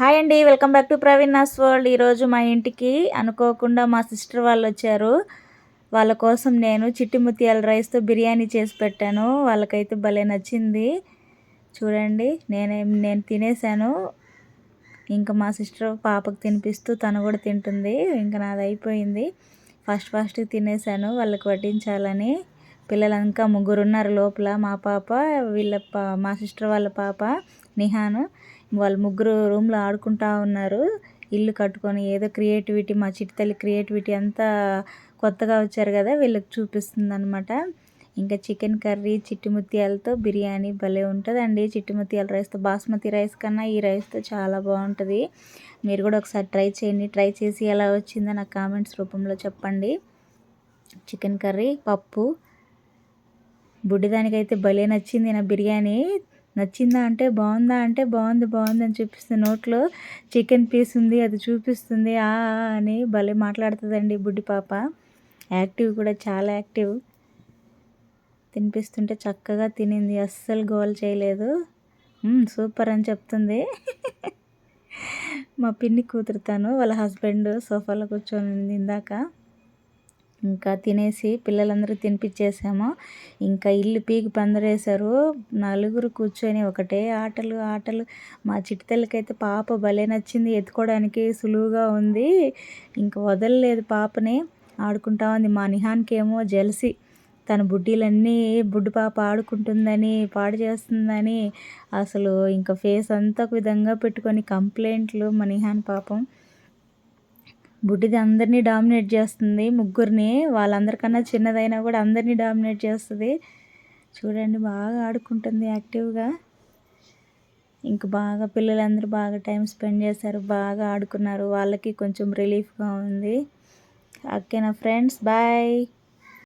Hi అండి welcome back to Praveen నాస్ world. ఈరోజు మా ఇంటికి అనుకోకుండా మా సిస్టర్ వాళ్ళు వచ్చారు. వాళ్ళ కోసం నేను చిట్టి ముత్యాల రైస్తో బిర్యానీ చేసి పెట్టాను. వాళ్ళకైతే భలే నచ్చింది. చూడండి నేనే నేను తినేసాను. ఇంకా మా సిస్టర్ పాపకు తినిపిస్తూ తను కూడా తింటుంది. ఇంకా నాది అయిపోయింది. ఫస్ట్ ఫస్ట్ తినేసాను. వాళ్ళకి వడ్డించాలని. పిల్లలు ఇంకా ముగ్గురు ఉన్నారు లోపల. మా పాప వీళ్ళ పా మా సిస్టర్ వాళ్ళ పాప నిహాను. వాళ్ళు ముగ్గురు రూమ్లో ఆడుకుంటా ఉన్నారు. ఇల్లు కట్టుకొని ఏదో క్రియేటివిటీ మా చిట్టి క్రియేటివిటీ అంతా కొత్తగా వచ్చారు కదా వీళ్ళకి చూపిస్తుంది అనమాట ఇంకా చికెన్ కర్రీ చిట్టి ముత్యాలతో బిర్యానీ భలే ఉంటుందండి. చిట్టి ముత్యాల రైస్తో బాస్మతి రైస్ కన్నా ఈ రైస్తో చాలా బాగుంటుంది. మీరు కూడా ఒకసారి ట్రై చేయండి. ట్రై చేసి ఎలా వచ్చిందో నాకు కామెంట్స్ రూపంలో చెప్పండి. చికెన్ కర్రీ పప్పు. బుడ్డిదానికైతే భలే నచ్చింది నా బిర్యానీ. నచ్చిందా అంటే బాగుందా అంటే బాగుంది బాగుంది అని చూపిస్తుంది నోట్లో చికెన్ పీస్ ఉంది అది చూపిస్తుంది. ఆ అని భలే మాట్లాడుతుందండి బుడ్డి పాప. యాక్టివ్ కూడా చాలా యాక్టివ్. తినిపిస్తుంటే చక్కగా తినింది అస్సలు గోల్ చేయలేదు. సూపర్ అని చెప్తుంది. మా పిన్ని కూతురుతాను వాళ్ళ హస్బెండ్ సోఫాలో కూర్చొని ఇందాక. ఇంకా తినేసి పిల్లలందరూ తినిపించేసాము ఇంకా ఇల్లు పీకి పందరేశారు. నలుగురు కూర్చొని ఒకటే ఆటలు ఆటలు. మా చిట్టితల్లికైతే పాప భలే నచ్చింది ఎత్తుకోవడానికి సులువుగా ఉంది. ఇంకా వదలలేదు పాపని. ఆడుకుంటా ఉంది. మా నిహాన్కేమో జెలసి. తన బుడ్డీలన్నీ బుడ్డు పాప ఆడుకుంటుందని పాడు చేస్తుందని. అసలు ఇంకా ఫేస్ అంతా ఒక విధంగా పెట్టుకొని కంప్లైంట్లు మా నిహాన్ పాపం. బుడ్డిది అందరినీ డామినేట్ చేస్తుంది. ముగ్గురిని వాళ్ళందరికన్నా చిన్నదైనా కూడా అందరినీ డామినేట్ చేస్తుంది. చూడండి బాగా ఆడుకుంటుంది యాక్టివ్గా. ఇంక బాగా పిల్లలందరూ బాగా టైం స్పెండ్ చేశారు. బాగా ఆడుకున్నారు. వాళ్ళకి కొంచెం రిలీఫ్గా ఉంది. ఓకేనా ఫ్రెండ్స్ బాయ్.